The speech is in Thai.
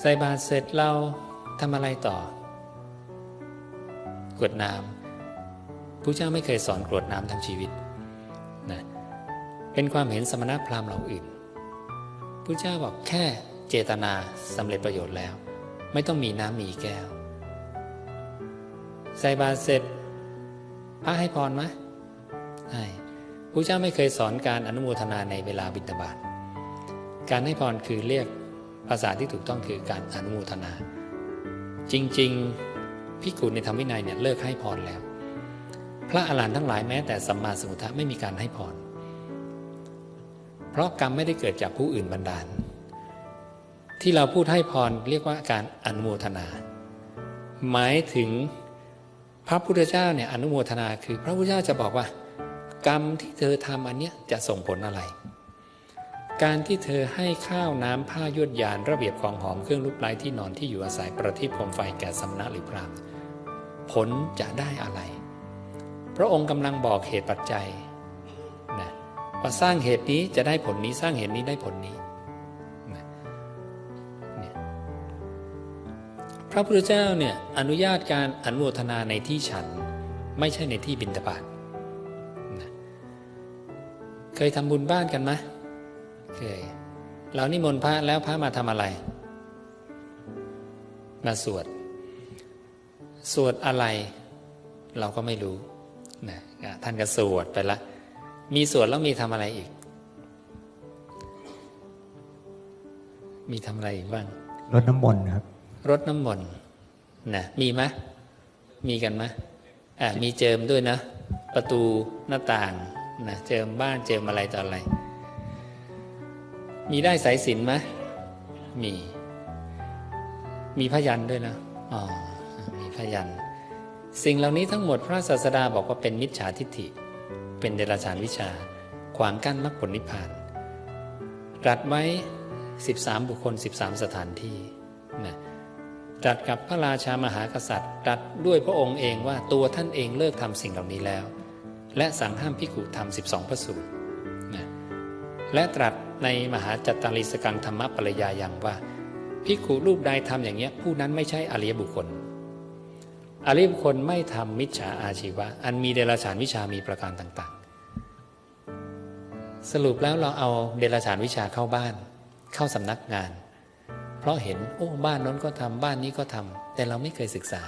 ใส่บาตรเสร็จเราทำอะไรต่อกรวดน้ำพระเจ้าไม่เคยสอนกรวดน้ำทั้งชีวิตนะเป็นความเห็นสมณพราหมณ์เหล่าอื่นพระเจ้าบอกแค่เจตนาสำเร็จประโยชน์แล้ว ไม่ต้องมีน้ำมีแก้ว ใส่บาตรเสร็จพระให้พรไหมให้พระเจ้าไม่เคยสอนการอนุโมทนาในเวลาบิณฑบาตการให้พรคือเรียก ภาษาที่ถูกต้องคือการอนุโมทนา จริงๆพิกุในธรรมวินัยเนี่ยเลิกให้พรแล้ว พระอรหันต์ทั้งหลายแม้แต่สัมมาสัมพุทธะไม่มีการให้พรเพราะกรรมไม่ได้เกิดจากผู้อื่นบันดาล ที่เราพูดให้พรเรียกว่าการอนุโมทนา หมายถึงพระพุทธเจ้าเนี่ยอนุโมทนาคือพระพุทธเจ้าจะบอกว่า กรรมที่เธอทำอันเนี้ยจะส่งผลอะไร การที่เธอให้ข้าวน้ำผ้ายวดยานระเบียบของหอมเครื่องรูปไล้ที่นอนที่อยู่อาศัยประทีปโคมไฟแก่สำนักหรือพรามผลจะได้อะไร พระองค์กำลังบอกเหตุปัจจัยนะว่าสร้างเหตุนี้จะได้ผลนี้สร้างเหตุนี้ได้ผลนี้นะนพระพุทธเจ้าเนี่ยอนุญาตการอนุโมทนาในที่ฉันไม่ใช่ในที่บิณฑบาตนะเคยทำบุญบ้านกันไหม เคยเรานิมนต์พระแล้วพระมาทำอะไร มาสวด สวดอะไร เราก็ไม่รู้นะท่านก็สวดไปละ มีสวดแล้วมีทำอะไรอีก มีทำอะไรอีกบ้างรดน้ำมนต์ครับรดน้ำมนต์นะมีไหมมีกันไหมอ่ามีเจิมด้วยนะ ประตูหน้าต่างนะเจิมบ้านเจิมอะไรต่ออะไร มีได้สายสินไหมมี มีพยันด้วยนะอ๋อมีพยัน สิ่งเหล่านี้ทั้งหมดพระศาสดาบอกว่าเป็นมิจฉาทิฏฐิ เป็นเดรัจฉานวิชาขวางกั้นมรรคผลนิพพานรัสไว้ 13 บุคคล 13 สถานที่นะตรัสกับพระราชามหากษัตริย์ตรัสด้วยพระองค์เองว่าตัวท่านเองเลิกทำสิ่งเหล่านี้แล้ว และสั่งห้ามพิกุทำ12 พระสูตร และตรัสในมหาจัตตาริสกังธรรมปริยายังว่าพิกุรูปใดทำอย่างเนี้ยผู้นั้นไม่ใช่อริยบุคคล อริยบุคคลไม่ทำมิจฉาอาชีวะ อันมีเดรัจฉานวิชามีประการต่างๆ สรุปแล้วเราเอาเดรัจฉานวิชาเข้าบ้าน เข้าสำนักงาน เพราะเห็นโอ้บ้านนั้นก็ทำบ้านนี้ก็ทำแต่เราไม่เคยศึกษา